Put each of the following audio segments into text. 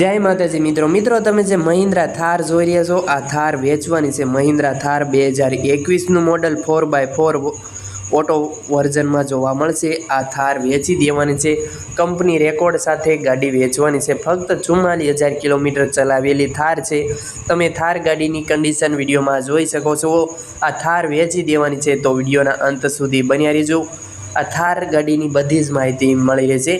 જય માતાજી. મિત્રો મિત્રો, તમે જે મહિન્દ્રા થાર જોઈ રહ્યા છો, આ થાર વેચવાની છે. મહિન્દ્રા થાર બે હજાર એકવીસનું model four by four auto વર્ઝનમાં જોવા મળશે. આ થાર વેચી દેવાની છે. કંપની રેકોર્ડ સાથે ગાડી વેચવાની છે. ફક્ત ચુમ્માલીસ હજાર કિલોમીટર ચલાવેલી થાર છે. તમે થાર ગાડીની કન્ડિશન વિડીયોમાં જોઈ શકો છો. આ થાર વેચી દેવાની છે તો વિડીયોના અંત સુધી બન્યા રહેજો. આ થાર ગાડીની બધી જ માહિતી મળી રહેશે.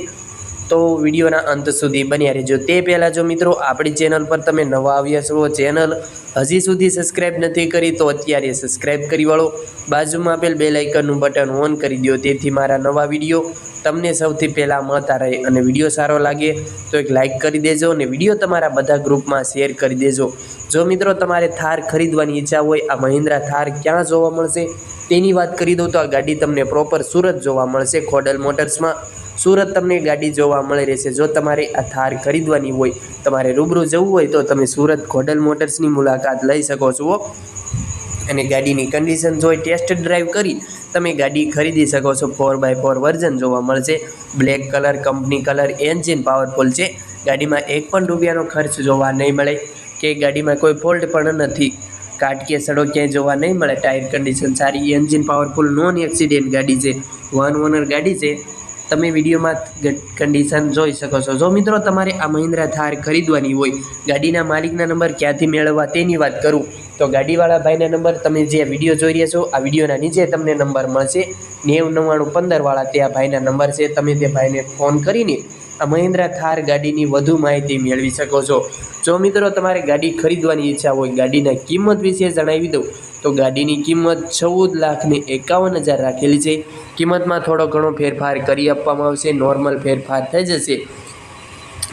તો વિડીયોના અંત સુધી બન્યા રહેજો. તે પહેલાં જો મિત્રો, આપણી ચેનલ પર તમે નવા આવ્યા છો, ચેનલ હજી સુધી સબસ્ક્રાઈબ નથી કરી, તો અત્યારે સબસ્ક્રાઈબ કરી વાળો. બાજુમાં આપેલ બે લાઇકનનું બટન ઓન કરી દો તેથી મારા નવા વીડિયો તમને સૌથી પહેલાં મળતા રહે અને વીડિયો સારો લાગે તો એક લાઇક કરી દેજો અને વીડિયો તમારા બધા ગ્રુપમાં શેર કરી દેજો. જો મિત્રો, તમારે થાર ખરીદવાની ઈચ્છા હોય, આ મહિન્દ્રા થાર ક્યાં જોવા મળશે? તેની વાત કરી દઉં તો આ ગાડી તમને પ્રોપર સુરત જોવા મળશે, ખોડલ મોટર્સમાં. સુરત તમને ગાડી જોવા મળી રહેશે જો તમારે આ થાર ખરીદવાની હોય, તમારે રૂબરૂ જવું હોય, તો તમે સુરત ખોડલ મોટર્સની મુલાકાત લઈ શકો છો અને ગાડીની કન્ડિશન જોઈ ટેસ્ટ ડ્રાઈવ કરી તમે ગાડી ખરીદી શકો છો. ફોર બાય ફોર વર્ઝન જોવા મળશે. Black colour company colour engine powerful છે. ગાડીમાં એક પણ રૂપિયાનો ખર્ચ જોવા નહીં મળે. કે ગાડીમાં કોઈ ફોલ્ટ પણ નથી. કાટ કે સડો ક્યાંય જોવા નહીં મળે. ટાયર કન્ડિશન સારી એન્જિન પાવરફુલ નોન એક્સિડેન્ટ ગાડી છે. વન ઓનર ગાડી છે. તમે વિડીયોમાં કન્ડિશન જોઈ શકો છો. જો મિત્રો તમારે આ મહિન્દ્રા થાર ખરીદવાની હોય, ગાડીના માલિકના નંબર ક્યાંથી મેળવવા તેની વાત કરું, તો ગાડીવાળા ભાઈના નંબર તમે જે વીડિયો જોઈ રહ્યા છો, આ વિડીયોના નીચે તમને નંબર મળશે. નેવ, નવ્વાણું, પંદરવાળા તે આ ભાઈના નંબર છે. તમે તે ભાઈને ફોન કરીને આ મહિન્દ્રા થાર ગાડીની વધુ માહિતી મેળવી શકો છો. જો મિત્રો તમારે ગાડી ખરીદવાની ઈચ્છા હોય, ગાડીના કિંમત વિશે જણાવી દઉં તો ગાડીની કિંમત ચૌદ લાખને એકાવન હજાર રાખેલી છે. કિંમતમાં થોડો ઘણો ફેરફાર કરી આપવામાં આવશે, નોર્મલ ફેરફાર થઈ જશે.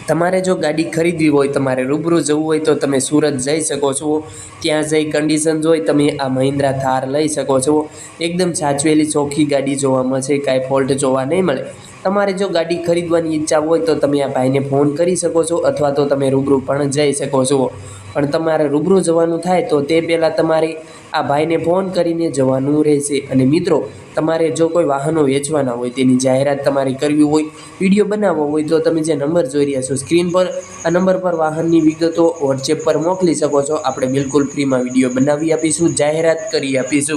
તમારે જો ગાડી ખરીદવી હોય, તમારે રૂબરૂ જવું હોય, તો તમે સુરત જઈ શકો છો. ત્યાં જઈ કન્ડિશન જોઈ તમે આ મહિન્દ્રા થાર લઈ શકો છો. એકદમ સાચવેલી ચોખ્ખી ગાડી જોવા મળશે, કાંઈ ફોલ્ટ જોવા નહીં મળે. તમારે જો ગાડી ખરીદવાની ઈચ્છા હોય તો તમે આ ભાઈને ફોન કરી શકો છો અથવા તો તમે રૂબરૂ પણ જઈ શકો છો. પણ તમારે રૂબરૂ જવાનું થાય તો તે પહેલાં તમારે આ ભાઈને ફોન કરીને જવાનું રહેશે. અને મિત્રો, તમારે જો કોઈ વાહનો વેચવાના હોય, તેની જાહેરાત તમારે કરવી હોય, વીડિયો બનાવવો હોય, તો તમે જે નંબર જોઈ રહ્યા છો સ્ક્રીન પર, આ નંબર પર વાહનની વિગતો વોટ્સએપ પર મોકલી શકો છો. આપણે બિલકુલ ફ્રીમાં વીડિયો બનાવી આપીશું, જાહેરાત કરી આપીશું.